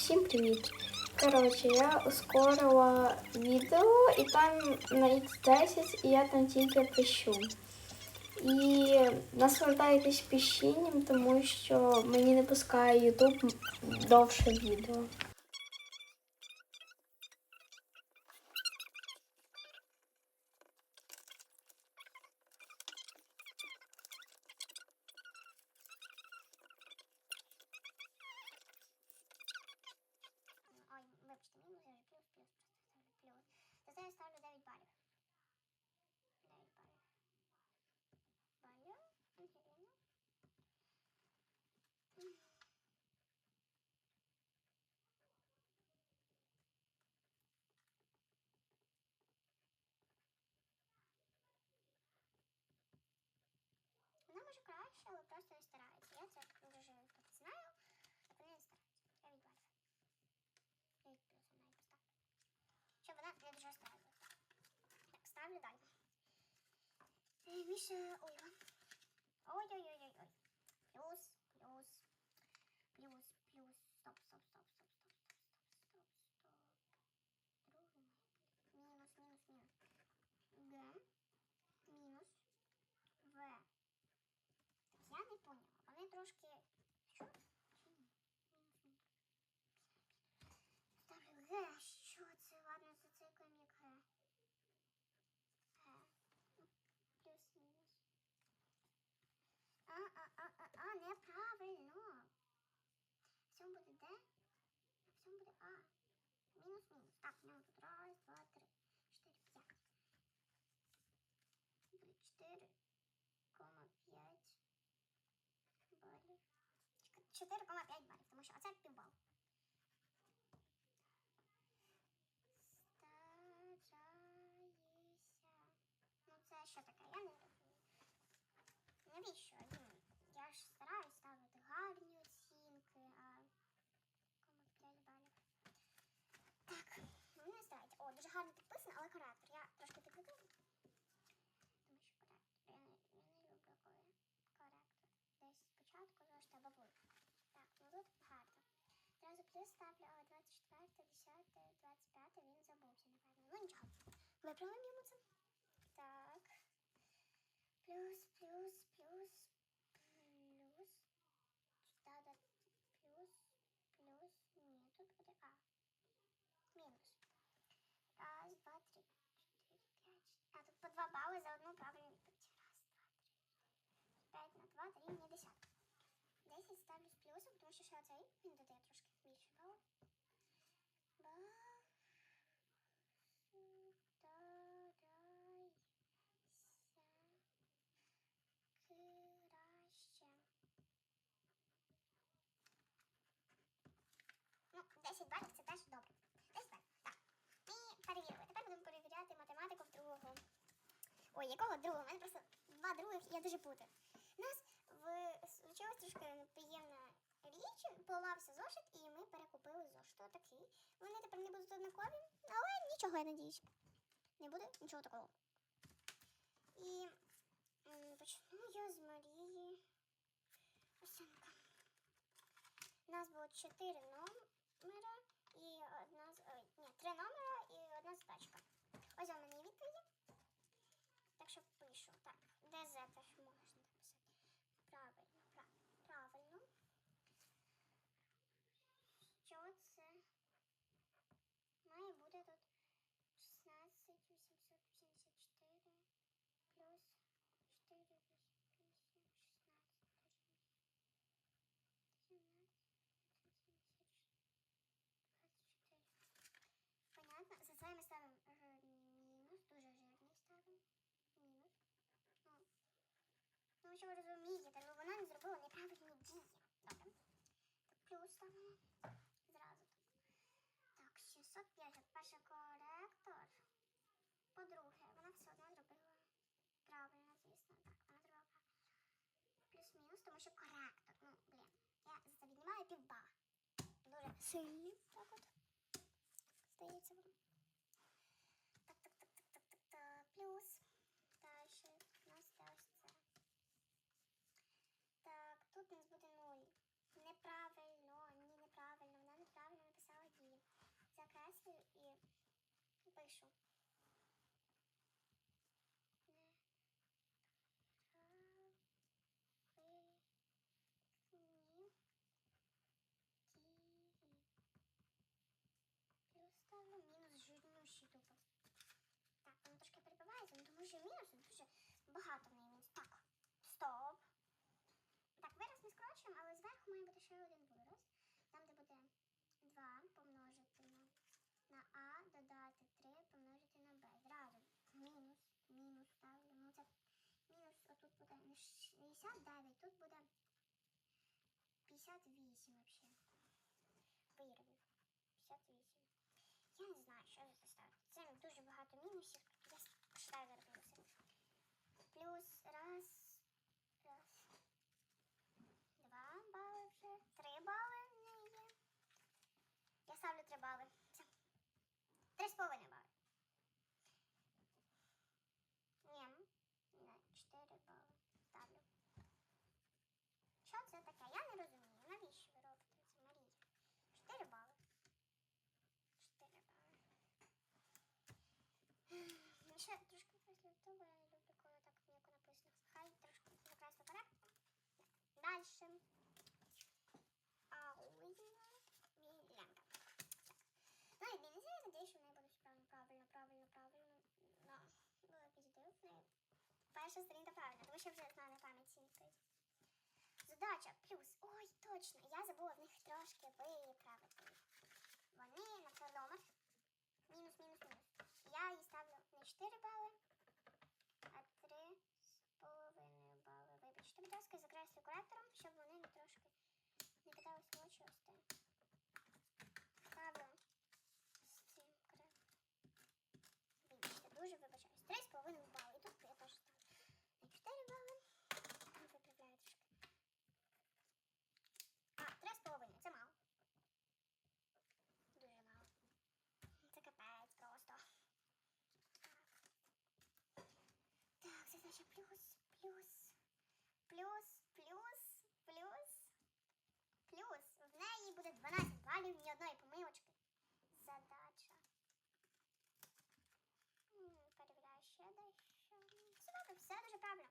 Всім привіт! Коротше, я ускорила відео і там на X10 і я там тільки пищу. І наслаждайтесь піщінням, тому що мені не пускає YouTube довше відео. Ой, вибачте, мінус я вже плюс, плюс, просто ставлю плюс. За це я ставлю 9 балів. 9 балів. Балів? Ангеліна. М. Вона може краще, але просто не старається. Я це дуже так знаю, так вони не стараються. 9 балів. 9 плюсом навіть поставлю. Щоб вона не дуже старалася. Так, ставлю далі. Е, Ольга. Ой-ой-ой-ой-ой. Плюс, плюс, плюс, плюс. Стоп, стоп, стоп, стоп, стоп, стоп, стоп, стоп, стоп. Другий. Мінус, мінус, мінус. Г. Мінус. В. Я не поняла. Вони трошки. Що? Чи ні? Мінус, мінус. Ставлю Г. Що це? Ладно, зациклим як Г. Г. Ну, Плюс-мінус. А, а, а, а, а, неправильно. В цьому буде Д, а в цьому буде А. Мінус-мінус. Так, у нього тут раз, два, три, чотири, п'ять. Буде чотири, кома п'ять балів. Чотири кома п'ять балів, тому що оце півбал. Стараюся. Ну це що таке? 3 ставлю, а 24, 10, 25 він забувся, напевно. Ну нічого. Виправимо йому це. Так. Плюс, плюс, плюс, плюс. Да, плюс, плюс. Ні, тут буде А. Мінус. Раз, два, три, чотири, п'ять. А тут по два бали за одну правильну відповідь. Раз, два, три. П'ять на два, три, не десятка. Десять ставлю з плюсом, тому що ще оцей, він додає трошки. Якого другого? У мене просто два других, я дуже путаю. У нас в случилась трішки неприємна річ, поламався зошит, і ми перекупили зошит. Отакий. Вони тепер не будуть однакові, але нічого, я надіюсь. Не буде нічого такого. І почну я з Марії Осенка. У нас було чотири номера і одна з. Ні, три номера і одна задачка. Ось у мене є відповіді. Так що пишу. Так, ДЗ теж можна написати. Правильно, прав, правильно. Що це? Має бути тут 16 884 плюс 4 8 16 17 24. Понятно. За це ми ставимо жирний мінус, дуже жирний ставимо. Мінус. Ну, ну що ви розумієте, ну вона не зробила неправильні дії. Добре. Плюс ставимо. Зразу так. Так, 650. Перше коректор. По-друге, вона все одно зробила правильно, звісно. Так, вона зробила правильно. Плюс-мінус, тому що коректор. Ну, блін. Я за це віднімаю півбала. Дуже сильні. Так от. Здається, воно. неправильно, ні, неправильно, вона неправильно написала дії. Закреслюю і пишу. 69, тут буде 58 вообще. Виробив. 58. Я не знаю, що за ставити. Це дуже багато мінусів. Я почитаю Ще трошки після того я люблю, коли так м'яко написано. Хай трошки якраз коректно. Дальше. Ауїна Мілянка. Ну і він я надіюсь, що в неї буде все правильно, правильно, правильно, правильно. Ну, було піддив. В неї перша сторінка правильна, тому що вже знаю на пам'ять ці відповіді. Задача плюс. Ой, точно, я забула в них трошки виправити. Вони на кілометр. Мінус, мінус, мінус. Ласка, закреслю коректором, щоб вони не трошки не кидались в очі ось те. Ставлю з цим коректором. Вибачте, дуже вибачаюсь. 3 з половиною бали. І тут я теж ставлю не 4 бали. Виправляю трошки. А, 3 з половиною. Це мало. Дуже мало. Це капець просто. Так. Так, задача плюс, плюс, плюс, плюс, плюс, плюс. В неї буде 12 балів, ні одної помилочки. Задача. Перевіряю ще дещо. Все добре, все дуже правильно.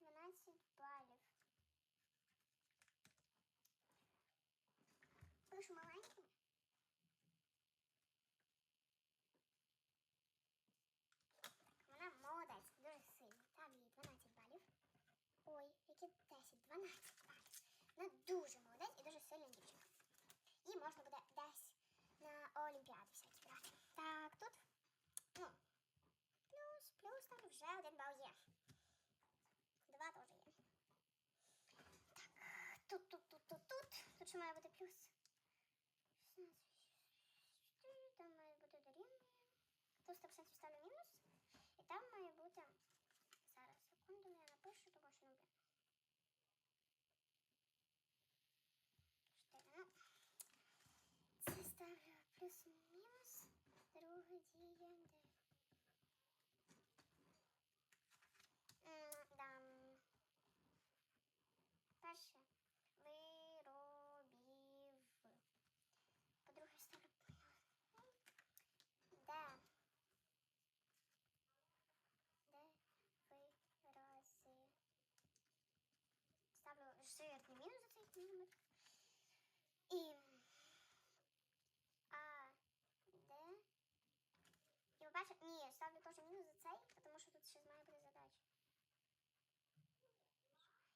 12 балів. Пишу маленькими. Вона молодець, дуже сильна. Там їй 12 балів. Ой, які 10, 12 балів. Вона дуже молодець і дуже сильна дівчинка. Її можна буде десь на Олімпіади всякі брати. Так, тут, ну, плюс, плюс, там вже один бал є. Два теж є. Так, тут, тут, тут, тут, тут. Тут ще має бути плюс. 16, 4, там має бути дорівнює. Тут 100% ставлю мінус. І там має бути. 会吸烟的。Бачите, ні, ставлю теж мінус за цей, тому що тут ще має бути задача.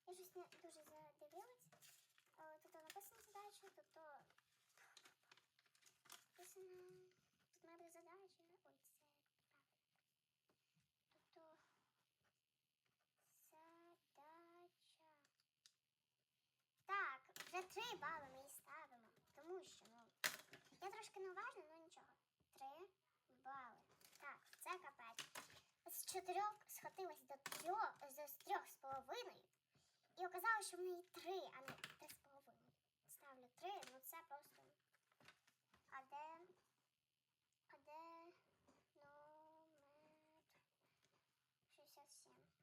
Я щось не дуже задивилась. Е, Тут написана задача, тут то написано. Тут має бути задача. Ой, це правильно. Тобто задача. Так, вже три бали ми їй ставимо. Тому що, ну, я трошки неуважна, але нічого. Три бали. Це капець. З чотирьох схотилась до трьох, з трьох з половиною. І оказалось, що в неї три, а не три з половиною. Ставлю три, ну це просто. А де? А де номер 67?